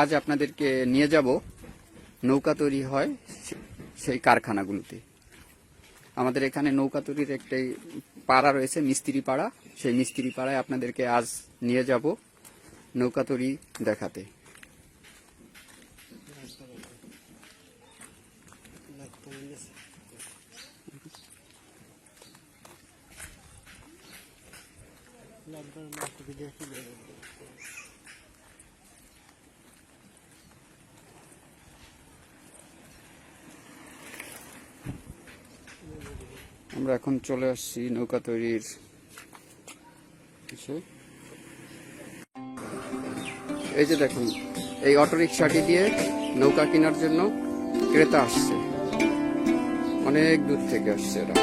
আজ আপনাদেরকে নিয়ে যাব। নৌকা তৈরি হয় সেই কারখানাগুলোতে। আমাদের এখানে নৌকা তৈরির একটি পাড়া রয়েছে, মিস্ত্রি পাড়া। সেই মিস্ত্রি পাড়ায় আপনাদেরকে আজ নিয়ে যাব নৌকা তৈরি দেখাতে। আমরা এখন চলে আসছি নৌকা তৈরির এই যে দেখুন, এই অটোরিকশাটি দিয়ে নৌকা কেনার জন্য ক্রেতা আসছে। অনেক দূর থেকে আসছে এরা।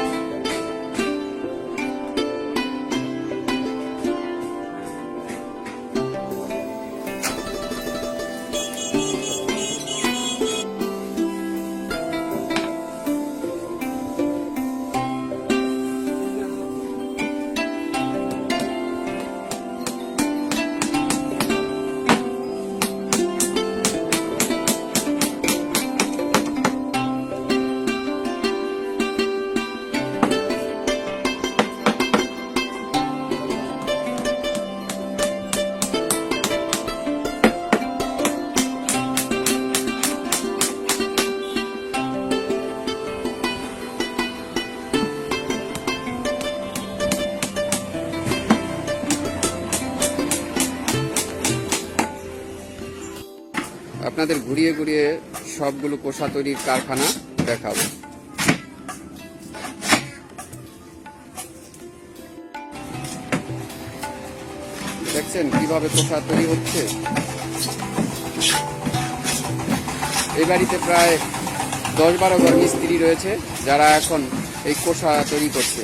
আপনাদের ঘুরিয়ে ঘুরিয়ে সবগুলো কোষা তৈরির কারখানা দেখাবো। দেখছেন কীভাবে কোষা তৈরি হচ্ছে? এই বাড়িতে প্রায় দশ বারো ঘর মিস্ত্রি রয়েছে যারা এখন এই কোষা তৈরি করছে।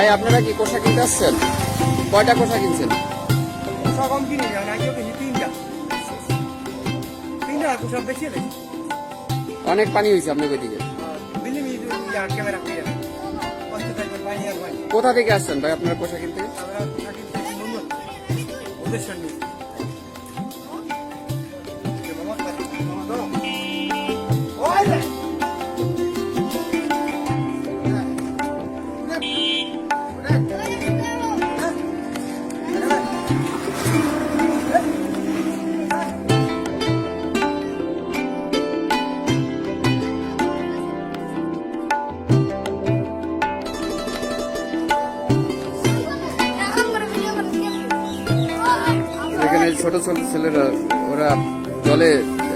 ভাই আপনারা কি কোষা কিনতে আসছেন? কয়টা কোষা কিনছেন? অনেক পানি হয়েছে আপনার ওইদিকে। কোথা থেকে আসছেন ভাই আপনার কোষা কিনতে? ছোট ছোট ছেলেরা ওরা জলে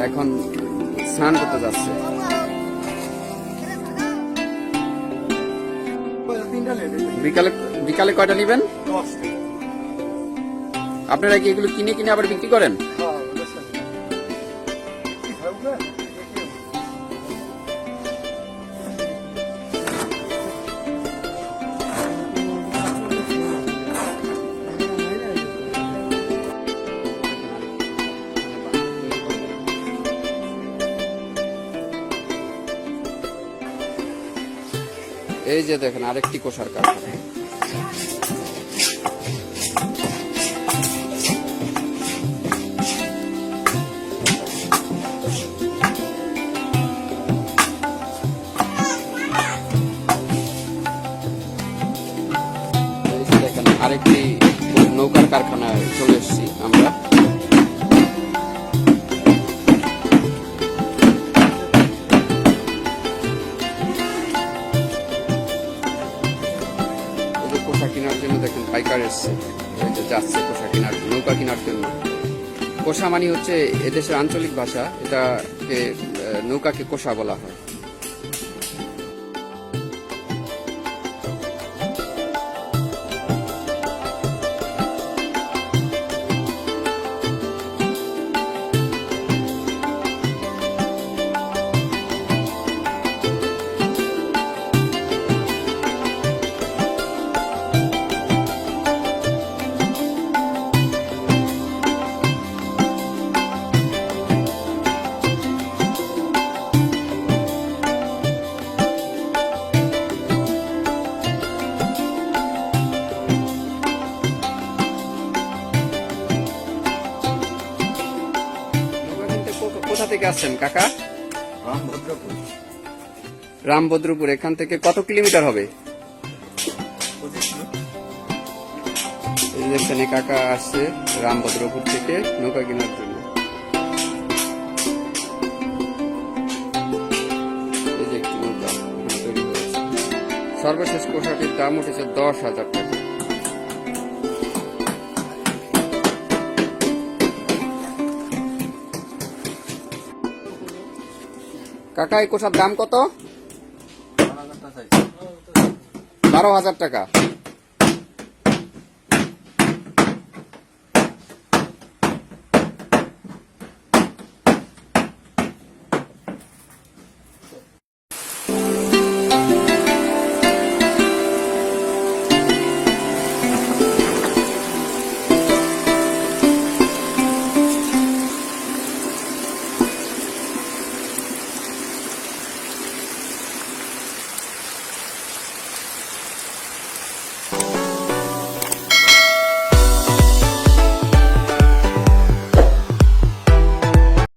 এখন স্নান করতে যাচ্ছে। বিকালে বিকালে কয়টা নেবেন? আপনারা কি এগুলো কিনে কিনে আবার বিক্রি করেন? এই যে দেখেন আরেকটি কোষার কারখানা আরেকটি নৌকার কারখানায় চলে এসেছি আমরা। যাচ্ছে পোশাক কেনার, নৌকা কেনার জন্য। কোষা মানে হচ্ছে এদেশের আঞ্চলিক ভাষা, এটাকে নৌকাকে কোষা বলা হয়। থেকে আসছেন কাকা? রামভদ্রপুর। এখান থেকে কত কিলোমিটার হবে? এখানে কাকা আসছে রামভদ্রপুর থেকে নৌকা কেনার জন্য। সর্বশেষ পোশাকের দাম উঠেছে দশ হাজার টাকা। কাকা এই দাম কত? বারো হাজার টাকা।